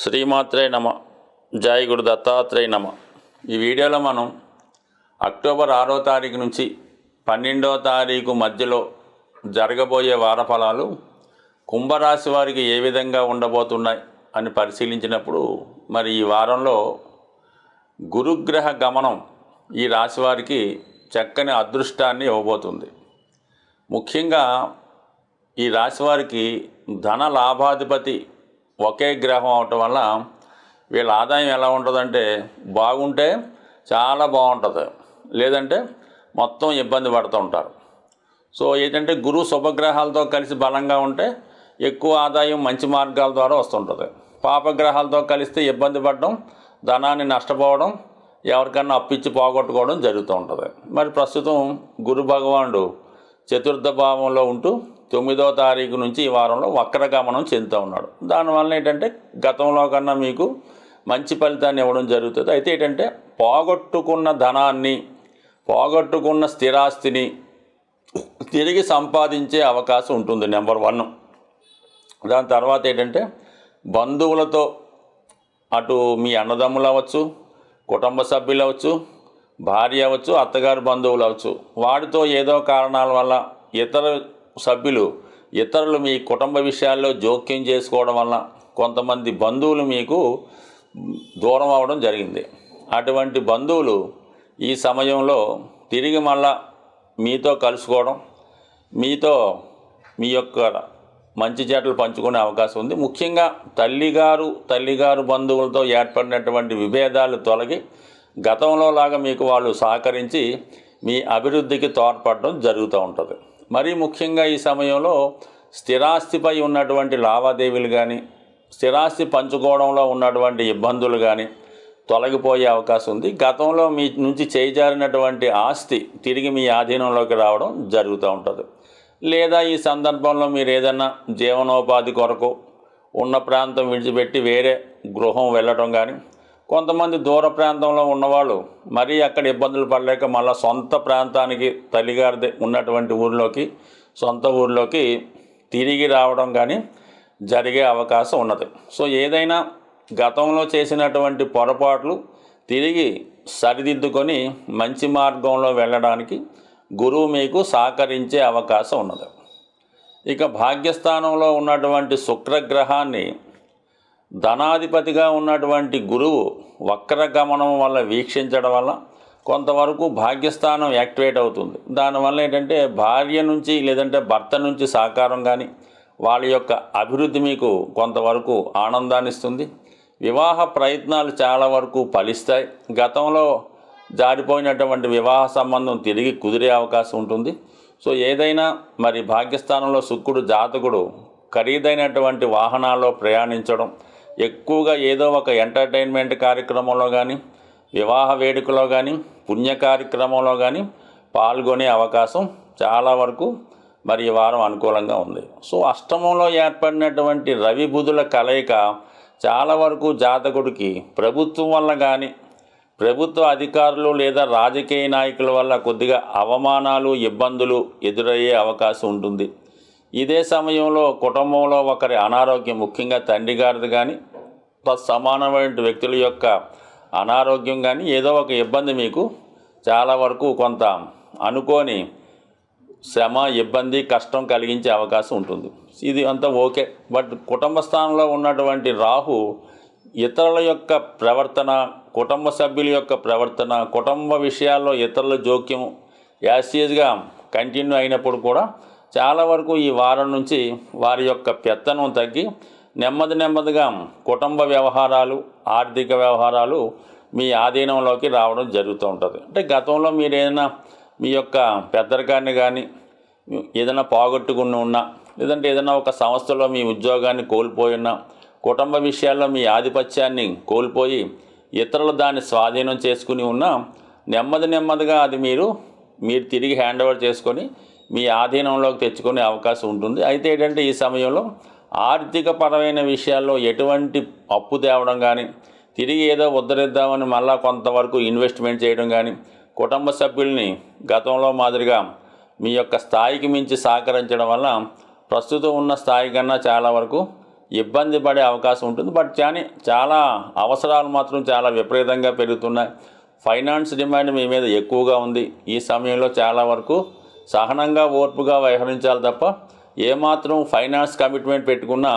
శ్రీమాత్రే నమ. జై గురు దత్తాత్రేయ నమ. ఈ వీడియోలో మనం అక్టోబర్ ఆరో తారీఖు నుంచి పన్నెండో తారీఖు మధ్యలో జరగబోయే వారఫలాలు కుంభరాశి వారికి ఏ విధంగా ఉండబోతున్నాయి అని పరిశీలించినప్పుడు మరి ఈ వారంలో గురుగ్రహ గమనం ఈ రాశి వారికి చక్కని అదృష్టాన్ని ఇవ్వబోతుంది. ముఖ్యంగా ఈ రాశి వారికి ధన లాభాధిపతి ఒకే గ్రహం అవటం వల్ల వీళ్ళ ఆదాయం ఎలా ఉంటుందంటే బాగుంటే చాలా బాగుంటుంది. లేదంటే మొత్తం ఇబ్బంది పడుతూ ఉంటారు. సో ఏంటంటే గురువు శుభగ్రహాలతో కలిసి బలంగా ఉంటే ఎక్కువ ఆదాయం మంచి మార్గాల ద్వారా వస్తుంటుంది. పాపగ్రహాలతో కలిస్తే ఇబ్బంది పడడం ధనాన్ని నష్టపోవడం ఎవరికన్నా అప్పిచ్చి పోగొట్టుకోవడం జరుగుతూ ఉంటుంది. మరి ప్రస్తుతం గురు భగవానుడు చతుర్థ భావంలో ఉంటూ తొమ్మిదో తారీఖు నుంచి ఈ వారంలో వక్రగమనం చెందుతూ ఉన్నాడు. దానివల్ల ఏంటంటే గతంలో కన్నా మీకు మంచి ఫలితాన్ని ఇవ్వడం జరుగుతుంది. అయితే ఏంటంటే పోగొట్టుకున్న ధనాన్ని పోగొట్టుకున్న స్థిరాస్తిని తిరిగి సంపాదించే అవకాశం ఉంటుంది నెంబర్ వన్. దాని తర్వాత ఏంటంటే బంధువులతో అటు మీ అన్నదమ్ములు అవ్వచ్చు కుటుంబ సభ్యులు అవ్వచ్చు భార్య అవ్వచ్చు అత్తగారు బంధువులు అవ్వచ్చు. వాడితో ఏదో కారణాల వల్ల ఇతర సభ్యులు ఇతరులు మీ కుటుంబ విషయాల్లో జోక్యం చేసుకోవడం వల్ల కొంతమంది బంధువులు మీకు దూరం అవ్వడం జరిగింది. అటువంటి బంధువులు ఈ సమయంలో తిరిగి మళ్ళా మీతో కలుసుకోవడం మీతో మీ యొక్క మంచి చెట్లు పంచుకునే అవకాశం ఉంది. ముఖ్యంగా తల్లిగారు తల్లిగారు బంధువులతో ఏర్పడినటువంటి విభేదాలు తొలగి గతంలో లాగా మీకు వాళ్ళు సహకరించి మీ అభివృద్ధికి తోడ్పడడం జరుగుతూ ఉంటుంది. మరీ ముఖ్యంగా ఈ సమయంలో స్థిరాస్తిపై ఉన్నటువంటి లావాదేవీలు కానీ స్థిరాస్తి పంచుకోవడంలో ఉన్నటువంటి ఇబ్బందులు కానీ తొలగిపోయే అవకాశం ఉంది. గతంలో మీ నుంచి చేజారినటువంటి ఆస్తి తిరిగి మీ ఆధీనంలోకి రావడం జరుగుతూ ఉంటుంది. లేదా ఈ సందర్భంలో మీరు ఏదైనా జీవనోపాధి కొరకు ఉన్న ప్రాంతం విడిచిపెట్టి వేరే గృహం వెళ్ళటం కానీ కొంతమంది దూర ప్రాంతంలో ఉన్నవాళ్ళు మరీ అక్కడ ఇబ్బందులు పడలేక మళ్ళీ సొంత ప్రాంతానికి తల్లిగారిది ఉన్నటువంటి ఊరిలోకి సొంత ఊరిలోకి తిరిగి రావడం కానీ జరిగే అవకాశం ఉన్నది. సో ఏదైనా గతంలో చేసినటువంటి పొరపాట్లు తిరిగి సరిదిద్దుకొని మంచి మార్గంలో వెళ్ళడానికి గురువు మీకు సహకరించే అవకాశం ఉన్నది. ఇక భాగ్యస్థానంలో ఉన్నటువంటి శుక్రగ్రహాన్ని ధనాధిపతిగా ఉన్నటువంటి గురువు వక్రగమనం వల్ల వీక్షించడం వల్ల కొంతవరకు భాగ్యస్థానం యాక్టివేట్ అవుతుంది. దానివల్ల ఏంటంటే భార్య నుంచి లేదంటే భర్త నుంచి సహకారం కానీ వాళ్ళ యొక్క అభివృద్ధి మీకు కొంతవరకు ఆనందాన్ని ఇస్తుంది. వివాహ ప్రయత్నాలు చాలా వరకు ఫలిస్తాయి. గతంలో జారిపోయినటువంటి వివాహ సంబంధం తిరిగి కుదిరే అవకాశం ఉంటుంది. సో ఏదైనా మరి భాగ్యస్థానంలో శుక్రుడు జాతకుడు ఖరీదైనటువంటి వాహనాల్లో ప్రయాణించడం ఎక్కువగా ఏదో ఒక ఎంటర్టైన్మెంట్ కార్యక్రమంలో కానీ వివాహ వేడుకలో కానీ పుణ్య కార్యక్రమంలో కానీ పాల్గొనే అవకాశం చాలా వరకు మరి ఈ వారం అనుకూలంగా ఉంది. సో అష్టమంలో ఏర్పడినటువంటి రవి బుధుల కలయిక చాలా వరకు జాతకుడికి ప్రభుత్వం వల్ల కానీ ప్రభుత్వ అధికారులు లేదా రాజకీయ నాయకుల వల్ల కొద్దిగా అవమానాలు ఇబ్బందులు ఎదురయ్యే అవకాశం ఉంటుంది. ఇదే సమయంలో కుటుంబంలో ఒకరి అనారోగ్యం ముఖ్యంగా తండ్రి గారిది కానీ సమానమైన వ్యక్తుల యొక్క అనారోగ్యం కానీ ఏదో ఒక ఇబ్బంది మీకు చాలా వరకు కొంత అనుకోని శ్రమ ఇబ్బంది కష్టం కలిగించే అవకాశం ఉంటుంది. ఇది అంతా ఓకే. బట్ కుటుంబ స్థానంలో ఉన్నటువంటి రాహు ఇతరుల యొక్క ప్రవర్తన కుటుంబ సభ్యుల యొక్క ప్రవర్తన కుటుంబ విషయాల్లో ఇతరుల జోక్యం యాసియస్గా కంటిన్యూ అయినప్పుడు కూడా చాలా వరకు ఈ వారం నుంచి వారి యొక్క పెత్తనం తగ్గి నెమ్మది నెమ్మదిగా కుటుంబ వ్యవహారాలు ఆర్థిక వ్యవహారాలు మీ ఆధీనంలోకి రావడం జరుగుతూ ఉంటుంది. అంటే గతంలో మీరు ఏదైనా మీ యొక్క పెద్దరికాన్ని కానీ ఏదైనా పోగొట్టుకుని ఉన్నా లేదంటే ఏదైనా ఒక సంస్థలో మీ ఉద్యోగాన్ని కోల్పోయి ఉన్నా కుటుంబ విషయాల్లో మీ ఆధిపత్యాన్ని కోల్పోయి ఇతరులు దాన్ని స్వాధీనం చేసుకుని ఉన్నా నెమ్మది నెమ్మదిగా అది మీరు మీరు తిరిగి హ్యాండ్ ఓవర్ చేసుకొని మీ ఆధీనంలోకి తెచ్చుకునే అవకాశం ఉంటుంది. అయితే ఏంటంటే ఈ సమయంలో ఆర్థికపరమైన విషయాల్లో ఎటువంటి అప్పు తేవడం కానీ తిరిగి ఏదో ఉద్ధరిద్దామని మళ్ళా కొంతవరకు ఇన్వెస్ట్మెంట్ చేయడం కానీ కుటుంబ సభ్యుల్ని గతంలో మాదిరిగా మీ యొక్క స్థాయికి మించి సహకరించడం వల్ల ప్రస్తుతం ఉన్న స్థాయి కన్నా చాలా వరకు ఇబ్బంది పడే అవకాశం ఉంటుంది. బట్ కానీ చాలా అవసరాలు మాత్రం చాలా విపరీతంగా పెరుగుతున్నాయి. ఫైనాన్స్ డిమాండ్ మీ మీద ఎక్కువగా ఉంది. ఈ సమయంలో చాలా వరకు సహనంగా ఓర్పుగా వ్యవహరించాలి తప్ప ఏమాత్రం ఫైనాన్స్ కమిట్మెంట్ పెట్టుకున్నా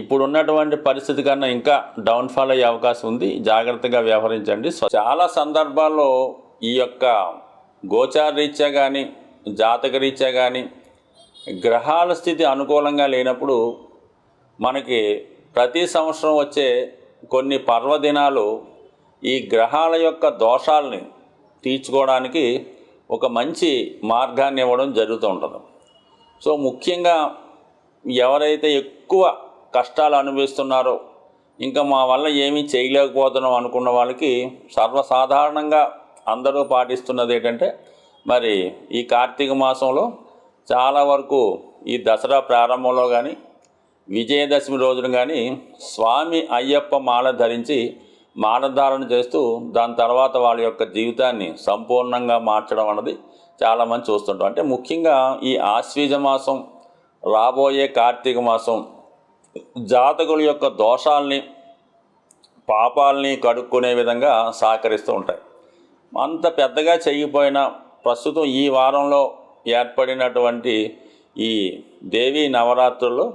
ఇప్పుడు ఉన్నటువంటి పరిస్థితి కన్నా ఇంకా డౌన్ఫాల్ అయ్యే అవకాశం ఉంది. జాగ్రత్తగా వ్యవహరించండి. సో చాలా సందర్భాల్లో ఈ యొక్క గోచార రీత్యా కానీ జాతక రీత్యా కానీ గ్రహాల స్థితి అనుకూలంగా లేనప్పుడు మనకి ప్రతి సంవత్సరం వచ్చే కొన్ని పర్వదినాలు ఈ గ్రహాల యొక్క దోషాలని తీర్చుకోవడానికి ఒక మంచి మార్గాన్ని ఇవ్వడం జరుగుతూ ఉంటుంది. సో ముఖ్యంగా ఎవరైతే ఎక్కువ కష్టాలు అనుభవిస్తున్నారో ఇంకా మా వల్ల ఏమీ చేయలేకపోతున్నాం అనుకున్న వాళ్ళకి సర్వసాధారణంగా అందరూ పాటిస్తున్నది ఏంటంటే మరి ఈ కార్తీక మాసంలో చాలా వరకు ఈ దసరా ప్రారంభంలో కానీ విజయదశమి రోజున కానీ స్వామి అయ్యప్ప మాల ధరించి మాలధారణ చేస్తూ దాని తర్వాత వాళ్ళ యొక్క జీవితాన్ని సంపూర్ణంగా మార్చడం అన్నది చాలామంది చూస్తుంటాం. అంటే ముఖ్యంగా ఈ ఆశ్వీజ మాసం రాబోయే కార్తీక మాసం జాతకుల యొక్క దోషాల్ని పాపాలని కడుక్కునే విధంగా సహకరిస్తూ ఉంటాయి. అంత పెద్దగా చెయ్యిపోయిన ప్రస్తుతం ఈ వారంలో ఏర్పడినటువంటి ఈ దేవీ నవరాత్రుల్లో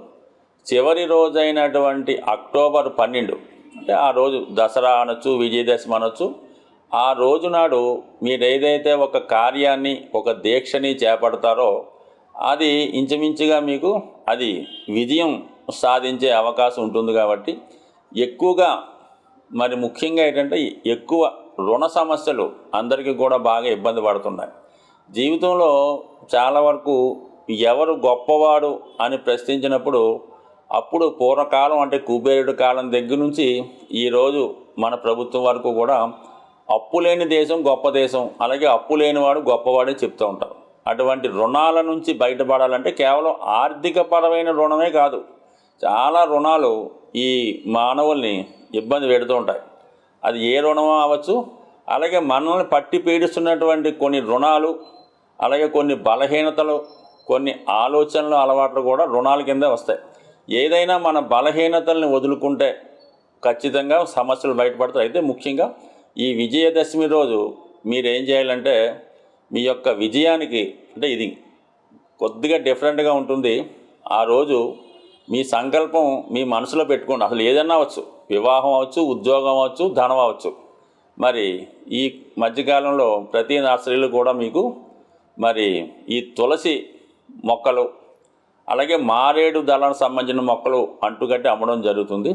చివరి రోజైనటువంటి అక్టోబర్ పన్నెండు అంటే ఆ రోజు దసరా అనొచ్చు విజయదశమి అనొచ్చు ఆ రోజు నాడు ఒక కార్యాన్ని ఒక దీక్షని చేపడతారో అది ఇంచుమించుగా మీకు అది విజయం సాధించే అవకాశం ఉంటుంది కాబట్టి ఎక్కువగా మరి ముఖ్యంగా ఏంటంటే ఎక్కువ రుణ సమస్యలు అందరికీ కూడా బాగా ఇబ్బంది పడుతున్నాయి. జీవితంలో చాలా వరకు ఎవరు గొప్పవాడు అని ప్రశ్నించినప్పుడు అప్పుడు పూర్వకాలం అంటే కుబేరుడు కాలం దగ్గర నుంచి ఈరోజు మన ప్రభుత్వం వరకు కూడా అప్పు లేని దేశం గొప్ప దేశం. అలాగే అప్పు లేనివాడు గొప్పవాడని చెప్తూ ఉంటారు. అటువంటి రుణాల నుంచి బయటపడాలంటే కేవలం ఆర్థిక పరమైన రుణమే కాదు. చాలా రుణాలు ఈ మానవుల్ని ఇబ్బంది పెడుతూ ఉంటాయి. అది ఏ రుణమో అవ్వచ్చు. అలాగే మనల్ని పట్టి పీడిస్తున్నటువంటి కొన్ని రుణాలు అలాగే కొన్ని బలహీనతలు కొన్ని ఆలోచనలు అలవాట్లు కూడా రుణాల కింద వస్తాయి. ఏదైనా మన బలహీనతల్ని వదులుకుంటే ఖచ్చితంగా సమస్యలు బయటపడతాయి. అయితే ముఖ్యంగా ఈ విజయదశమి రోజు మీరేం చేయాలంటే మీ యొక్క విజయానికి అంటే ఇది కొద్దిగా డిఫరెంట్గా ఉంటుంది. ఆ రోజు మీ సంకల్పం మీ మనసులో పెట్టుకోండి. అసలు ఏదన్నా అవ్వచ్చు. వివాహం అవ్వచ్చు ఉద్యోగం అవ్వచ్చు ధనం అవ్వచ్చు. మరి ఈ మధ్యకాలంలో ప్రతి నర్సరీలు కూడా మీకు మరి ఈ తులసి మొక్కలు అలాగే మారేడు దళానికి సంబంధించిన మొక్కలు అంటుకట్టి అమ్మడం జరుగుతుంది.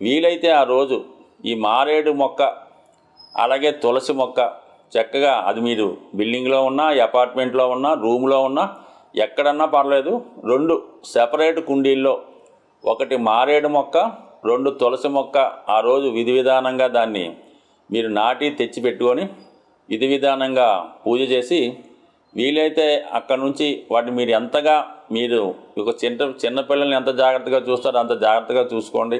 వీలైతే ఆ రోజు ఈ మారేడు మొక్క అలాగే తులసి మొక్క. చక్కగా అది మీరు బిల్డింగ్లో ఉన్నా అపార్ట్మెంట్లో ఉన్నా రూమ్లో ఉన్నా ఎక్కడన్నా పర్లేదు రెండు సెపరేట్ కుండీల్లో. ఒకటి మారేడు మొక్క రెండు తులసి మొక్క ఆ రోజు విధి విధానంగా దాన్ని మీరు నాటి తెచ్చి పెట్టుకొని విధి విధానంగా పూజ చేసి వీలైతే అక్కడ నుంచి వాటిని మీరు ఎంతగా మీరు ఒక చిన్న చిన్నపిల్లల్ని ఎంత జాగ్రత్తగా చూస్తారో అంత జాగ్రత్తగా చూసుకోండి.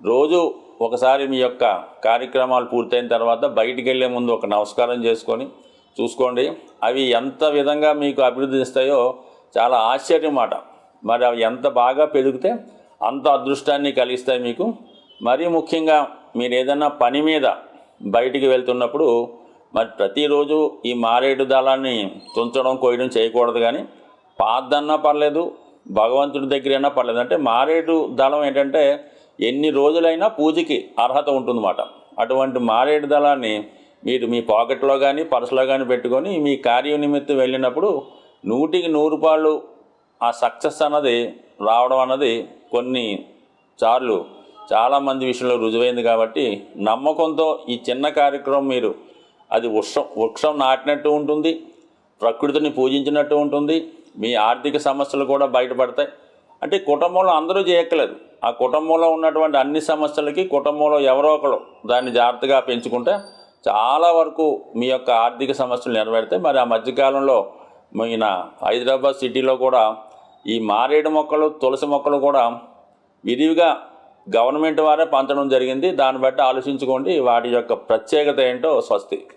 రోజు ఒకసారి మీ యొక్క కార్యక్రమాలు పూర్తయిన తర్వాత బయటికి వెళ్ళే ముందు ఒక నమస్కారం చేసుకొని చూసుకోండి. అవి ఎంత విధంగా మీకు అభివృద్ధి ఇస్తాయో చాలా ఆశ్చర్యం మాట మరి అవి ఎంత బాగా పెరిగితే అంత అదృష్టాన్ని కలిగిస్తాయి మీకు. మరీ ముఖ్యంగా మీరు ఏదైనా పని మీద బయటికి వెళ్తున్నప్పుడు మరి ప్రతిరోజు ఈ మారేడు దళాన్ని తుంచడం కోయడం చేయకూడదు కానీ పాద్దన్నా పర్లేదు భగవంతుడి దగ్గరైనా పర్లేదు. అంటే మారేడు దళం ఏంటంటే ఎన్ని రోజులైనా పూజకి అర్హత ఉంటుందన్నమాట. అటువంటి మారేడు దళాన్ని మీరు మీ పాకెట్లో కానీ పర్సులో కానీ పెట్టుకొని మీ కార్యనిమిత్తం వెళ్ళినప్పుడు నూటికి నూరు పాళ్ళు ఆ సక్సెస్ అన్నది రావడం అన్నది కొన్ని సార్లు చాలామంది విషయంలో రుజువైంది కాబట్టి నమ్మకంతో ఈ చిన్న కార్యక్రమం మీరు అది వృక్షం వృక్షం నాటినట్టు ఉంటుంది ప్రకృతిని పూజించినట్టు ఉంటుంది మీ ఆర్థిక సమస్యలు కూడా బయటపడతాయి. అంటే కుటుంబంలో అందరూ చేయక్కలేదు ఆ కుటుంబంలో ఉన్నటువంటి అన్ని సమస్యలకి కుటుంబంలో ఎవరో ఒకరు దాన్ని జాగ్రత్తగా పెంచుకుంటే చాలా వరకు మీ యొక్క ఆర్థిక సమస్యలు నెరవేరుతాయి. మరి ఆ మధ్యకాలంలో మన హైదరాబాద్ సిటీలో కూడా ఈ మారేడు మొక్కలు తులసి మొక్కలు కూడా విరివిగా గవర్నమెంట్ వారే పంచడం జరిగింది. దాన్ని బట్టి ఆలోచించుకోండి. వాటి యొక్క ప్రత్యేకత ఏంటో స్వస్తి.